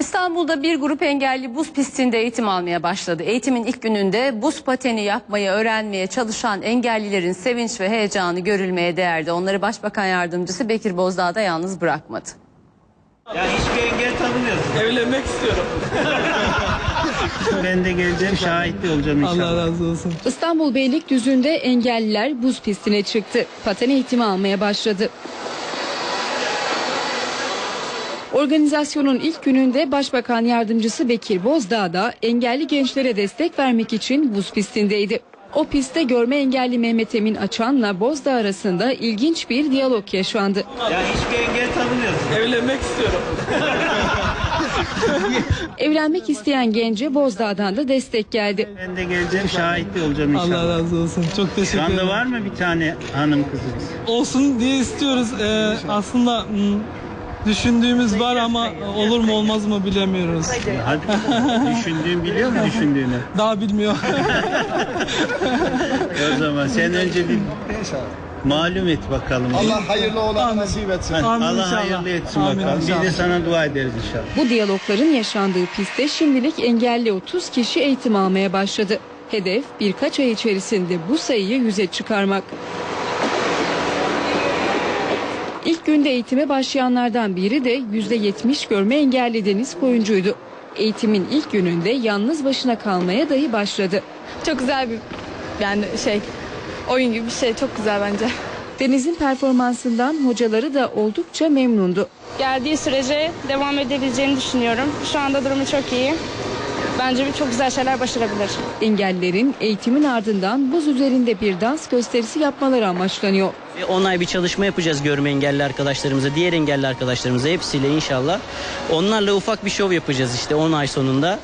İstanbul'da bir grup engelli buz pistinde eğitim almaya başladı. Eğitimin ilk gününde buz pateni yapmayı öğrenmeye çalışan engellilerin sevinç ve heyecanı görülmeye değerdi. Onları Başbakan Yardımcısı Bekir Bozdağ da yalnız bırakmadı. Ya hiçbir engel tanımıyorsun. Evlenmek istiyorum. Ben de geleceğim şahitli olacağım inşallah. Allah razı olsun. İstanbul Beylikdüzü'nde engelliler buz pistine çıktı. Paten eğitimi almaya başladı. Organizasyonun ilk gününde Başbakan Yardımcısı Bekir Bozdağ da engelli gençlere destek vermek için buz pistindeydi. O pistte görme engelli Mehmet Emin Açan'la Bozdağ arasında ilginç bir diyalog yaşandı. Ya hiçbir engel tanımıyorsun. Evlenmek istiyorum. Evlenmek isteyen gence Bozdağ'dan da destek geldi. Ben de geleceğim şahitli olacağım inşallah. Allah razı olsun. Çok Şu teşekkür anda ederim. var mı bir tane hanım kızımız? Olsun diye istiyoruz. Ee, aslında hmm, düşündüğümüz var ama olur mu olmaz mı bilemiyoruz. Hadi düşündüğün biliyor mu düşündüğünü? Daha bilmiyor. O zaman sen önce bir malum et bakalım. Allah hayırlı olanı nasip etsin. Hadi, Amin Allah inşallah. hayırlı etsin Amin bakalım. Biz de inşallah. sana dua ederiz inşallah. Bu diyalogların yaşandığı pistte şimdilik engelli 30 kişi eğitim almaya başladı. Hedef birkaç ay içerisinde bu sayıyı yüze çıkarmak. İlk günde eğitime başlayanlardan biri de %70 görme engelli Deniz Koyuncuydu. Eğitimin ilk gününde yalnız başına kalmaya dahi başladı. Çok güzel bir yani şey oyun gibi bir şey çok güzel bence. Deniz'in performansından hocaları da oldukça memnundu. geldiği sürece devam edebileceğini düşünüyorum. Şu anda durumu çok iyi. Bence bir çok güzel şeyler başarabilir. Engellerin eğitimin ardından buz üzerinde bir dans gösterisi yapmaları amaçlanıyor. Ve 10 ay bir çalışma yapacağız görme engelli arkadaşlarımıza, diğer engelli arkadaşlarımıza hepsiyle inşallah. Onlarla ufak bir şov yapacağız işte 10 ay sonunda.